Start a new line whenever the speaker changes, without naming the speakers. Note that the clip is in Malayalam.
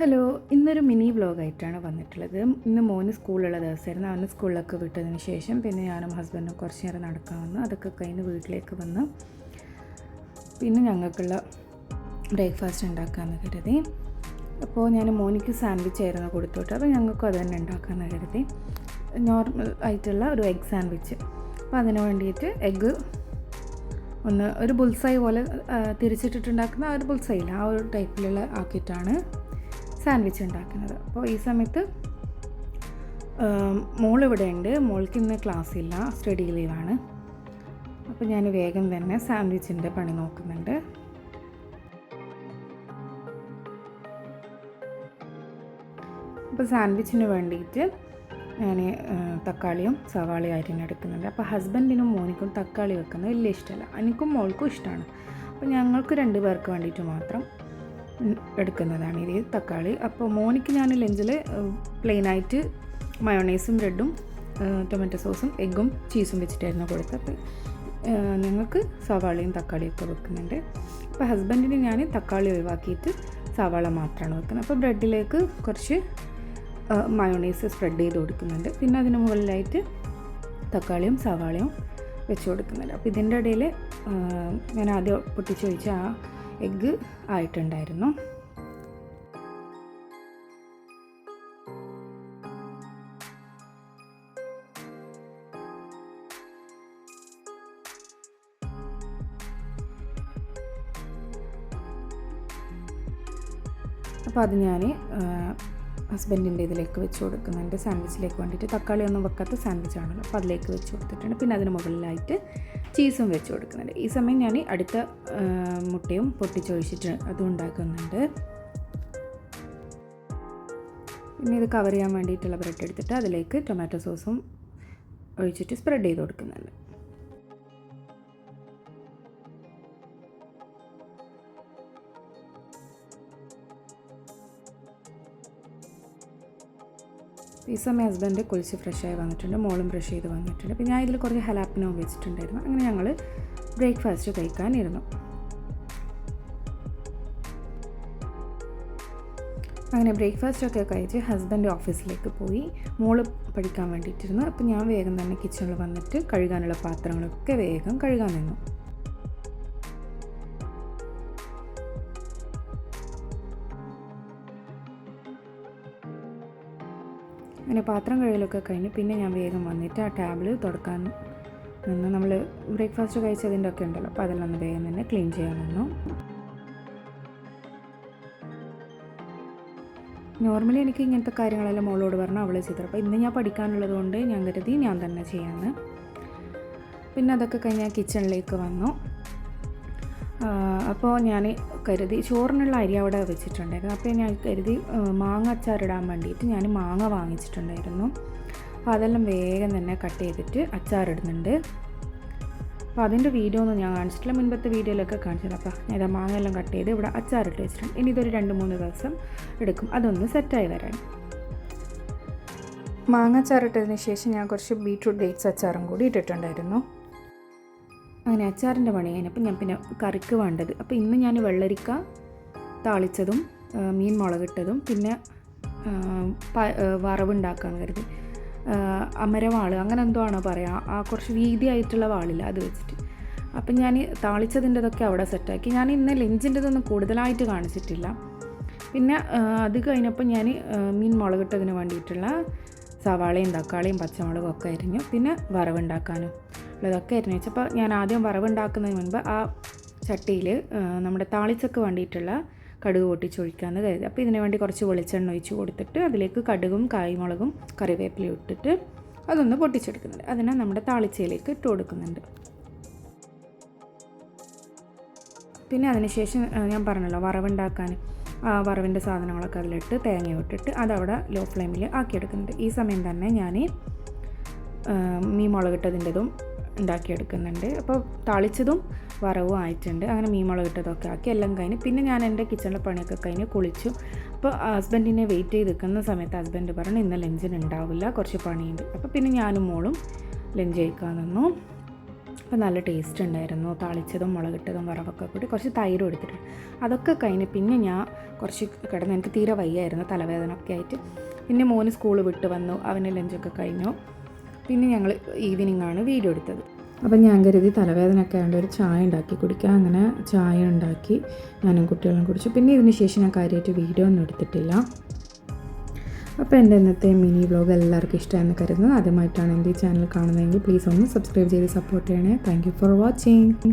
ഹലോ ഇന്നൊരു മിനി വ്ലോഗായിട്ടാണ് വന്നിട്ടുള്ളത്. ഇന്ന് മോന് സ്കൂളുള്ള ദിവസമായിരുന്നു. അവന് സ്കൂളിലൊക്കെ വിട്ടതിന് ശേഷം പിന്നെ ഞാനും ഹസ്ബൻഡും കുറച്ച് നേരം നടക്കാൻ വന്നു. അതൊക്കെ കഴിഞ്ഞ് വീട്ടിലേക്ക് വന്ന്. പിന്നെ ഞങ്ങൾക്കുള്ള ബ്രേക്ക്ഫാസ്റ്റ് ഉണ്ടാക്കാമെന്ന് കരുതി. അപ്പോൾ ഞാൻ മോനിക്ക് സാൻഡ്വിച്ച് ആയിരുന്നു കൊടുത്തോട്ട് അപ്പോൾ ഞങ്ങൾക്കും അത് തന്നെ ഉണ്ടാക്കാമെന്ന് കരുതി. നോർമൽ ആയിട്ടുള്ള ഒരു എഗ് സാൻഡ്വിച്ച്. അപ്പോൾ അതിന് വേണ്ടിയിട്ട് എഗ്ഗ് ഒന്ന് ഒരു ബുൾസായി പോലെ തിരിച്ചിട്ടിട്ടുണ്ടാക്കുന്ന ആ ഒരു ബുൾസായില്ല. ആ ഒരു ടൈപ്പിലുള്ള ആക്കിയിട്ടാണ് സാൻഡ്വിച്ച് ഉണ്ടാക്കുന്നത്. അപ്പോൾ ഈ സമയത്ത് മോൾ ഇവിടെ ഉണ്ട് മോൾക്ക് ഇന്ന് ക്ലാസ് ഇല്ല സ്റ്റഡി ലീവാണ്. അപ്പോൾ ഞാൻ വേഗം തന്നെ സാൻഡ്വിച്ചിന്റെ പണി നോക്കുന്നുണ്ട്. അപ്പോൾ സാൻഡ്വിച്ചിന് വേണ്ടിയിട്ട് ഞാൻ തക്കാളിയും സവാളയും അരിഞ്ഞെടുക്കുന്നുണ്ട് അപ്പോൾ ഹസ്ബൻഡിനും മോനിക്കും തക്കാളി വെക്കുന്നത് വലിയ ഇഷ്ടമല്ല. എനിക്കും മോൾക്കും ഇഷ്ടമാണ്. അപ്പോൾ ഞങ്ങൾക്ക് രണ്ട് പേർക്ക് വേണ്ടിയിട്ട് മാത്രം എടുക്കുന്നതാണ് ഇത് തക്കാളി. അപ്പോൾ മോനിക്ക് ഞാൻ ലഞ്ചിൽ പ്ലെയിനായിട്ട് മയോണൈസും ബ്രെഡും ടൊമാറ്റോ സോസും എഗ്ഗും ചീസും വെച്ചിട്ടായിരുന്നു കൊടുത്തത്. അപ്പോൾ ഞങ്ങൾക്ക് സവാളയും തക്കാളിയും ഒക്കെ വെക്കുന്നുണ്ട്. അപ്പോൾ ഹസ്ബൻഡിന് ഞാൻ തക്കാളി ഒഴിവാക്കിയിട്ട് സവാള മാത്രമാണ് വെക്കുന്നത്. അപ്പോൾ ബ്രെഡിലേക്ക് കുറച്ച് മയോണൈസ് സ്പ്രെഡ് ചെയ്ത് കൊടുക്കുന്നുണ്ട്. പിന്നെ അതിന് മുകളിലായിട്ട് തക്കാളിയും സവാളയും വെച്ച് കൊടുക്കുന്നുണ്ട്. അപ്പോൾ ഇതിന്റെ ഇടയിൽ ഞാൻ ആദ്യം പൊട്ടിച്ച് ചോദിച്ച ആ എഗ്ഗ് ആയിട്ടുണ്ടായിരുന്നു. അപ്പോൾ അത് ഞാൻ ഹസ്ബൻഡിന്റെ ഇതിലേക്ക് വെച്ച് കൊടുക്കുന്നുണ്ട് സാൻഡ്വിച്ചിലേക്ക് വേണ്ടിയിട്ട് തക്കാളി ഒന്നും വെക്കാത്ത സാൻഡ്വിച്ചാണല്ലോ അപ്പോൾ അതിലേക്ക് വെച്ച് കൊടുത്തിട്ടുണ്ട്. പിന്നെ അതിന് മുകളിലായിട്ട് ചീസും വെച്ച് കൊടുക്കുന്നുണ്ട്. ഈ സമയം ഞാൻ അടുത്ത മുട്ടയും പൊട്ടിച്ചൊഴിച്ചിട്ട് അതും ഉണ്ടാക്കുന്നുണ്ട്. പിന്നെ ഇത് കവർ ചെയ്യാൻ വേണ്ടിയിട്ടുള്ള ബ്രെഡ് എടുത്തിട്ട് അതിലേക്ക് ടൊമാറ്റോ സോസും ഒഴിച്ചിട്ട് സ്പ്രെഡ് ചെയ്ത് കൊടുക്കുന്നുണ്ട്. ഈ സമയം ഹസ്ബൻഡ് കുളിച്ച് ഫ്രഷായി വന്നിട്ടുണ്ട് മോളും ബ്രഷ് ചെയ്ത് വന്നിട്ടുണ്ട്. പിന്നെ ഞാൻ ഇതിൽ കുറച്ച് ഹലാപ്പിനോ വെച്ചിട്ടുണ്ടായിരുന്നു. അങ്ങനെ ഞങ്ങൾ ബ്രേക്ക്ഫാസ്റ്റ് കഴിക്കാനിരുന്നു. അങ്ങനെ ബ്രേക്ക്ഫാസ്റ്റ് ഒക്കെ കഴിച്ച് ഹസ്ബൻഡ് ഓഫീസിലേക്ക് പോയി. മോൾ പഠിക്കാൻ വേണ്ടിയിട്ടിരുന്നു. അപ്പോൾ ഞാൻ വേഗം തന്നെ കിച്ചണിൽ വന്നിട്ട് കഴുകാനുള്ള പാത്രങ്ങളൊക്കെ വേഗം കഴുകാൻ നിന്നു. അങ്ങനെ പാത്രം കഴുകലൊക്കെ കഴിഞ്ഞ് പിന്നെ ഞാൻ വേഗം വന്നിട്ട് ആ ടാബിൾ തുടക്കാൻ നിന്ന് നമ്മൾ ബ്രേക്ക്ഫാസ്റ്റ് കഴിച്ചതിന്റെ ഒക്കെ ഉണ്ടല്ലോ അപ്പോൾ അതെല്ലാം ഒന്ന് വേഗം തന്നെ ക്ലീൻ ചെയ്യാൻ നിന്നു. നോർമലി എനിക്ക് ഇങ്ങനത്തെ കാര്യങ്ങളെല്ലാം മോളോട് പറഞ്ഞു അവളെ ചെയ്തത് അപ്പോൾ ഇന്ന് ഞാൻ പഠിക്കാനുള്ളത് കൊണ്ട് ഞാൻ കരുതി ഞാൻ തന്നെ ചെയ്യാമെന്ന് പിന്നെ അതൊക്കെ കഴിഞ്ഞ് ഞാൻ കിച്ചണിലേക്ക് വന്നു. അപ്പോൾ ഞാൻ കരുതി ചോറിനുള്ള അരി അവിടെ വെച്ചിട്ടുണ്ടായിരുന്നു. അപ്പോൾ ഞാൻ കരുതി മാങ്ങ അച്ചാറിടാൻ വേണ്ടിയിട്ട് ഞാൻ മാങ്ങ വാങ്ങിച്ചിട്ടുണ്ടായിരുന്നു. അപ്പോൾ അതെല്ലാം വേഗം തന്നെ കട്ട് ചെയ്തിട്ട് അച്ചാറിടുന്നുണ്ട് അപ്പോൾ അതിന്റെ വീഡിയോ ഒന്നും ഞാൻ കാണിച്ചിട്ടില്ല. മുൻപത്തെ വീഡിയോയിലൊക്കെ കാണിച്ചില്ല അപ്പോൾ ഞാൻ മാങ്ങ എല്ലാം കട്ട് ചെയ്ത് ഇവിടെ അച്ചാറിട്ട് വെച്ചിട്ടുണ്ട്. ഇനി ഇതൊരു രണ്ട് മൂന്ന് ദിവസം എടുക്കും. അതൊന്ന് സെറ്റായി വരാൻ. മാങ്ങ അച്ചാറിട്ടതിന് ശേഷം ഞാൻ കുറച്ച് ബീട്രൂട്ട് ഡേറ്റ്സ് അച്ചാറും കൂടി ഇട്ടിട്ടുണ്ടായിരുന്നു. അങ്ങനെ അച്ചാറിന്റെ പണി അപ്പം ഞാൻ പിന്നെ കറിക്ക് വേണ്ടത്. അപ്പോൾ ഇന്ന് ഞാൻ വെള്ളരിക്ക താളിച്ചതും മീൻ മുളകിട്ടതും പിന്നെ വറവുണ്ടാക്കാൻ കരുതി. അമരവാൾ അങ്ങനെ എന്തോ ആണോ പറയുക ആ കുറച്ച് വീതിയായിട്ടുള്ള വാളില്ല അത് വെച്ചിട്ട്. അപ്പം ഞാൻ താളിച്ചതിന്റെതൊക്കെ അവിടെ സെറ്റാക്കി. ഞാൻ ഇന്ന് ലഞ്ചിന്റെതൊന്നും കൂടുതലായിട്ട് കാണിച്ചിട്ടില്ല. പിന്നെ അത് കഴിഞ്ഞപ്പോൾ ഞാൻ മീൻ മുളകിട്ടതിന് വേണ്ടിയിട്ടുള്ള സവാളയും തക്കാളിയും പച്ചമുളകും ഒക്കെ അരിഞ്ഞു. പിന്നെ വറവുണ്ടാക്കാനും. ഉള്ളതൊക്കെ ആയിരുന്നു. വെച്ചപ്പോൾ ഞാൻ ആദ്യം വറവുണ്ടാക്കുന്നതിന് മുൻപ് ആ ചട്ടിയിൽ നമ്മുടെ താളിച്ചക്ക് വേണ്ടിയിട്ടുള്ള കടുക് പൊട്ടിച്ചൊഴിക്കാമെന്ന് കരുതി. അപ്പോൾ ഇതിന് വേണ്ടി കുറച്ച് വെളിച്ചെണ്ണ ഒഴിച്ച് കൊടുത്തിട്ട് അതിലേക്ക് കടുകും കായ്മുളകും കറിവേപ്പിലയും ഇട്ടിട്ട് അതൊന്ന് പൊട്ടിച്ചെടുക്കുന്നുണ്ട്. അതിനെ നമ്മുടെ താളിച്ചയിലേക്ക് ഇട്ട് കൊടുക്കുന്നുണ്ട്. പിന്നെ അതിനുശേഷം ഞാൻ പറഞ്ഞല്ലോ വറവുണ്ടാക്കാൻ ആ വറവിന്റെ സാധനങ്ങളൊക്കെ അതിലിട്ട് തേങ്ങ ഇട്ടിട്ട് അതവിടെ ലോ ഫ്ലെയിമിൽ ആക്കിയെടുക്കുന്നുണ്ട്. ഈ സമയം തന്നെ ഞാൻ മീൻ മുളകിട്ടതിന്റെതും ഉണ്ടാക്കിയെടുക്കുന്നുണ്ട്. അപ്പോൾ താളിച്ചതും വറവും ആയിട്ടുണ്ട്. അങ്ങനെ മീൻ മുളകിട്ടതൊക്കെ ആക്കി എല്ലാം കഴിഞ്ഞ് പിന്നെ ഞാൻ എന്റെ കിച്ചണിലെ പണിയൊക്കെ കഴിഞ്ഞ് കുളിച്ചു. അപ്പോൾ ഹസ്ബൻഡിനെ വെയിറ്റ് ചെയ്ത് നിൽക്കുന്ന സമയത്ത് ഹസ്ബൻഡ് പറഞ്ഞു ഇന്ന് ലഞ്ചിന് ഉണ്ടാവില്ല കുറച്ച് പണിയുണ്ട്. അപ്പോൾ പിന്നെ ഞാനും മോളും ലഞ്ച് കഴിക്കാൻ നിന്നു. അപ്പോൾ നല്ല ടേസ്റ്റ് ഉണ്ടായിരുന്നു. താളിച്ചതും മുളകിട്ടതും വറവൊക്കെ കൂടി കുറച്ച് തൈരും എടുത്തിട്ടുണ്ട്. അതൊക്കെ കഴിഞ്ഞ് പിന്നെ ഞാൻ കുറച്ച് കിടന്ന് എനിക്ക് തീരെ വയ്യായിരുന്നു തലവേദന ഒക്കെ ആയിട്ട്. പിന്നെ മോന് സ്കൂൾ വിട്ട് വന്നു അവന് ലഞ്ചൊക്കെ കഴിഞ്ഞു. പിന്നെ ഞങ്ങൾ ഈവനിങ് ആണ് വീഡിയോ എടുത്തത്. അപ്പം ഞാൻ കരുതി തലവേദനയൊക്കെ ആയതുകൊണ്ട് ഒരു ചായ ഉണ്ടാക്കി കുടിക്കാം. അങ്ങനെ ചായ ഉണ്ടാക്കി ഞാനും കുട്ടികളും കുടിച്ചു. പിന്നെ ഇതിന് ശേഷം ഞാൻ കാര്യമായിട്ട് വീഡിയോ ഒന്നും എടുത്തിട്ടില്ല. അപ്പോൾ എന്റെ ഇന്നത്തെ മിനി വ്ലോഗ് എല്ലാവർക്കും ഇഷ്ടമാണെന്ന് കരുതുന്നത് ആദ്യമായിട്ടാണ് എന്റെ ഈ ചാനൽ കാണുന്നതെങ്കിൽ പ്ലീസ് ഒന്ന് സബ്സ്ക്രൈബ് ചെയ്ത് സപ്പോർട്ട് ചെയ്യണേ. Thank for watching